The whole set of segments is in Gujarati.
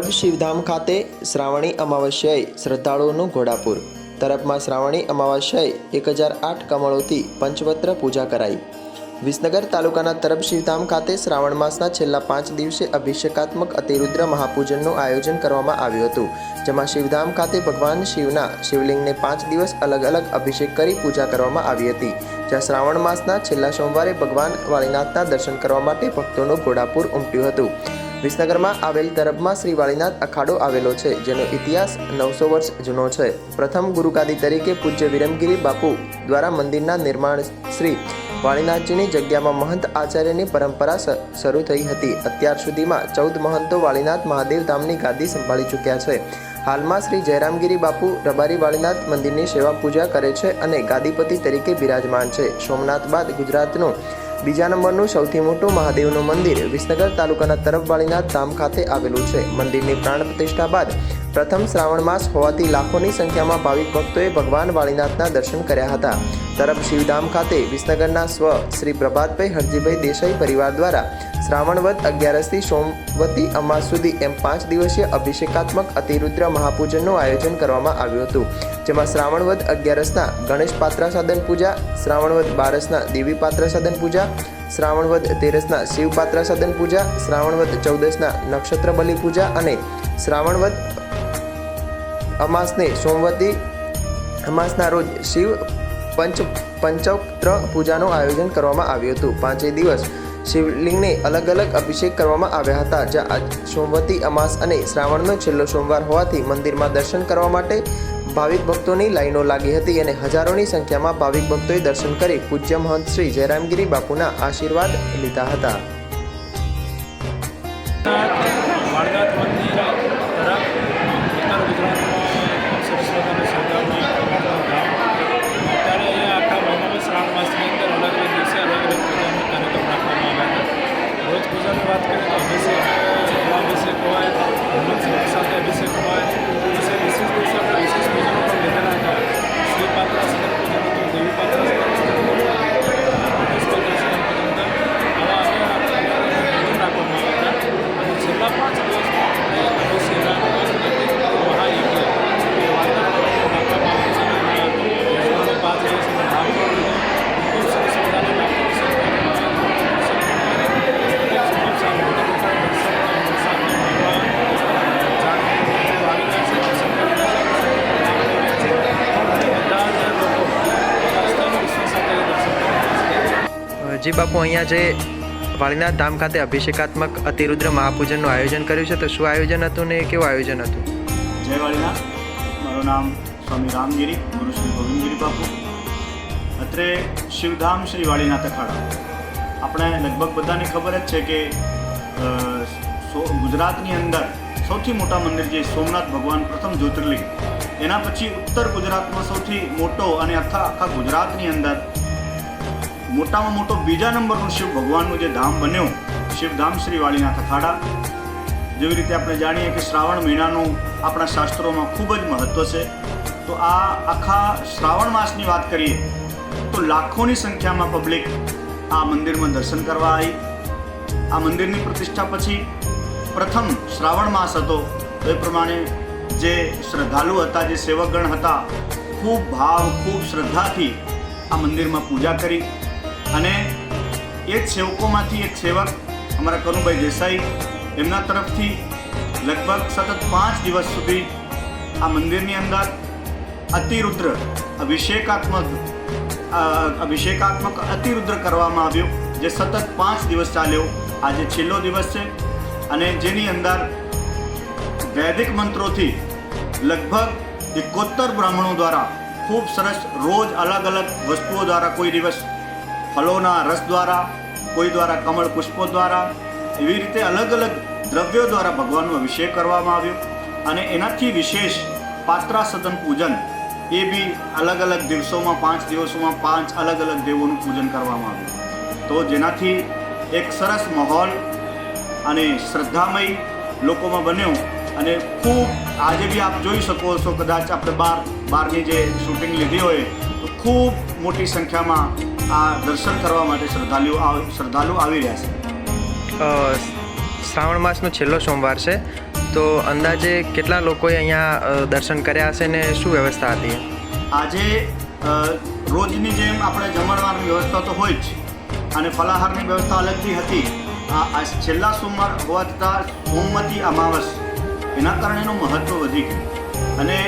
તરફ શિવધામ ખાતે શ્રાવણી અમાવસ્યાએ શ્રદ્ધાળુઓનું ઘોડાપુર. તરફમાં શ્રાવણી અમાવસ્યાએ એક હજાર આઠ કમળોથી પંચવત્ર પૂજા કરાઈ. વિસનગર તાલુકાના તરફ શિવધામ ખાતે શ્રાવણ માસના છેલ્લા પાંચ દિવસે અભિષેકાત્મક અતિરુદ્ર મહાપૂજનનું આયોજન કરવામાં આવ્યું હતું, જેમાં શિવધામ ખાતે ભગવાન શિવના શિવલિંગને પાંચ દિવસ અલગ અલગ અભિષેક કરી પૂજા કરવામાં આવી હતી, જ્યાં શ્રાવણ માસના છેલ્લા સોમવારે ભગવાન વાળીનાથના દર્શન કરવા માટે ભક્તોનું ઘોડાપુર ઉમટ્યું હતું. વિસનગરમાં આવેલ તરફમાં શ્રી વાળીનાથ અખાડો આવેલો છે, જેનો ઇતિહાસ નવસો વર્ષ જૂનો છે. પ્રથમ ગુરુકાદી તરીકે પૂજ્ય વિરમગીરી બાપુ દ્વારા મંદિરના નિર્માણ શ્રી વાળીનાથજીની જગ્યામાં મહંત આચાર્યની પરંપરા શરૂ થઈ હતી. અત્યાર સુધીમાં ચૌદ મહંતો વાળીનાથ મહાદેવ ધામની ગાદી સંભાળી ચૂક્યા છે. હાલમાં શ્રી જયરામગીરી બાપુ રબારી વાળીનાથ મંદિરની સેવા પૂજા કરે છે અને ગાદીપતિ તરીકે બિરાજમાન છે. સોમનાથ બાદ ગુજરાતનું બીજા નંબરનું સૌથી મોટું મહાદેવનું મંદિર વિસનગર તાલુકાના તરફવાળીના ધામ ખાતે આવેલું છે. મંદિરની પ્રાણ પ્રતિષ્ઠા બાદ પ્રથમ શ્રાવણ માસ હોવાથી લાખોની સંખ્યામાં ભાવિક ભક્તોએ ભગવાન વાળીનાથના દર્શન કર્યા હતા. તરફ શિવધામ ખાતે વિસનગરના સ્વ શ્રી પ્રભાતભાઈ હરજીભાઈ દેસાઈ પરિવાર દ્વારા શ્રાવણવદ અગિયારસથી સોમવતી અમાસ સુધી એમ પાંચ દિવસીય અભિષેકાત્મક અતિરુદ્ર મહાપૂજનનું આયોજન કરવામાં આવ્યું હતું. જેમાં શ્રાવણવદ અગિયારસના ગણેશ પાત્રા સાધન પૂજા, શ્રાવણવદ બારસના દેવી પાત્રા સાધન પૂજા, શ્રાવણવદ તેરસના શિવપાત્રા સાધન પૂજા, શ્રાવણવદ ચૌદસના નક્ષત્ર બલિ પૂજા અને શ્રાવણવદ અમાસને સોમવતી અમાસના રોજ શિવ પંચ પંચોક્ત્ર પૂજાનું આયોજન કરવામાં આવ્યું હતું. પાંચેય દિવસ શિવલિંગને અલગ અલગ અભિષેક કરવામાં આવ્યા હતા. જ્યાં આજ સોમવતી, અમાસ અને શ્રાવણનો છેલ્લો સોમવાર હોવાથી મંદિરમાં દર્શન કરવા માટે ભાવિક ભક્તોની લાઈનો લાગી હતી અને હજારોની સંખ્યામાં ભાવિક ભક્તોએ દર્શન કરી પૂજ્ય મહંત શ્રી જયરામગીરી બાપુના આશીર્વાદ લીધા હતા. જી બાપુ અહીંયા જે વાળીનાથ ધામ ખાતે અભિષેકાત્મક અતિરુદ્ર મહાપૂજનનું આયોજન કર્યું છે, તો શું આયોજન હતું ને કેવું આયોજન હતું? જય વાળીનાથ મારું નામ સ્વામી રામગીરી, ગુરુ શ્રી ગોવિંદગીરી બાપુ. અત્રે શિવધામ શ્રી વાળીનાથ અખાડા. આપણે લગભગ બધાને ખબર જ છે કે ગુજરાતની અંદર સૌથી મોટા મંદિર જે સોમનાથ ભગવાન પ્રથમ જ્યોતિર્લિંગ, એના પછી ઉત્તર ગુજરાતમાં સૌથી મોટો અને આખા આખા ગુજરાતની અંદર મોટામાં મોટો બીજા નંબરનું શિવ ભગવાનનું જે ધામ બન્યું શિવધામ શ્રી વાળીના કથાડા જેવી રીતે આપણે જાણીએ કે શ્રાવણ મહિનાનું આપણા શાસ્ત્રોમાં ખૂબ જ મહત્ત્વ છે. તો આ આખા શ્રાવણ માસની વાત કરીએ, તો લાખોની સંખ્યામાં પબ્લિક આ મંદિરમાં દર્શન કરવા આવી. આ મંદિરની પ્રતિષ્ઠા પછી પ્રથમ શ્રાવણ માસ હતો. તો એ પ્રમાણે જે શ્રદ્ધાળુ હતા, જે સેવકગણ હતા, ખૂબ ભાવ, ખૂબ શ્રદ્ધાથી આ મંદિરમાં પૂજા કરી. અને એ સેવકોમાંથી એક સેવક અમારા કનુભાઈ દેસાઈ, એમના તરફથી લગભગ સતત પાંચ દિવસ સુધી આ મંદિરની અંદર અતિરુદ્ર અભિષેકાત્મક અભિષેકાત્મક અતિરુદ્ર કરવામાં આવ્યો, જે સતત પાંચ દિવસ ચાલ્યો. આજે છેલ્લો દિવસ છે અને જેની અંદર વૈદિક મંત્રોથી લગભગ એકોતર બ્રાહ્મણો દ્વારા ખૂબ સરસ રોજ અલગ અલગ વસ્તુઓ દ્વારા કોઈ દિવસ ફળોના રસ દ્વારા, કોઈ દ્વારા કમળ પુષ્પો દ્વારા, એવી રીતે અલગ અલગ દ્રવ્યો દ્વારા ભગવાનનો અભિષેક કરવામાં આવ્યો. અને એનાથી વિશેષ પાત્રા સદન પૂજન, એ બી અલગ અલગ દિવસોમાં, પાંચ દિવસોમાં પાંચ અલગ અલગ દેવોનું પૂજન કરવામાં આવ્યું. તો જેનાથી એક સરસ માહોલ અને શ્રદ્ધામય લોકોમાં બન્યો. અને ખૂબ, આજે બી આપ જોઈ શકો છો, કદાચ આપણે બાર, બારની જે શૂટિંગ લીધી હોય ખૂબ મોટી સંખ્યામાં આ દર્શન કરવા માટે શ્રદ્ધાળુઓ આવ- શ્રદ્ધાળુ આવી રહ્યા છે. શ્રાવણ માસનો છેલ્લો સોમવાર છે તો અંદાજે કેટલા લોકોએ અહીંયા દર્શન કર્યા હશે ને શું વ્યવસ્થા હતી? આજે રોજની જેમ આપણે જમણવારની વ્યવસ્થા તો હોય જ અને ફલાહારની વ્યવસ્થા અલગથી હતી. આ આ છેલ્લા સોમવાર હોવા છતાં સોમવતી અમાવસ એના કારણે એનું મહત્ત્વ વધી ગયું. અને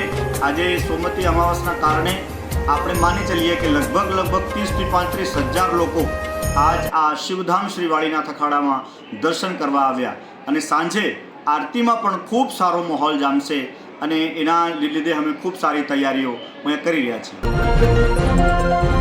આજે સોમવતી અમાવસના કારણે આપણે માની ચલીએ કે લગભગ લગભગ ત્રીસથી પાંત્રીસ હજાર લોકો આજ આ શિવધામ શ્રીવાળીના થખાડામાં દર્શન કરવા આવ્યા. અને સાંજે આરતીમાં પણ ખૂબ સારો માહોલ જામશે અને એના લીધે અમે ખૂબ સારી તૈયારીઓ અહીંયા કરી રહ્યા છીએ.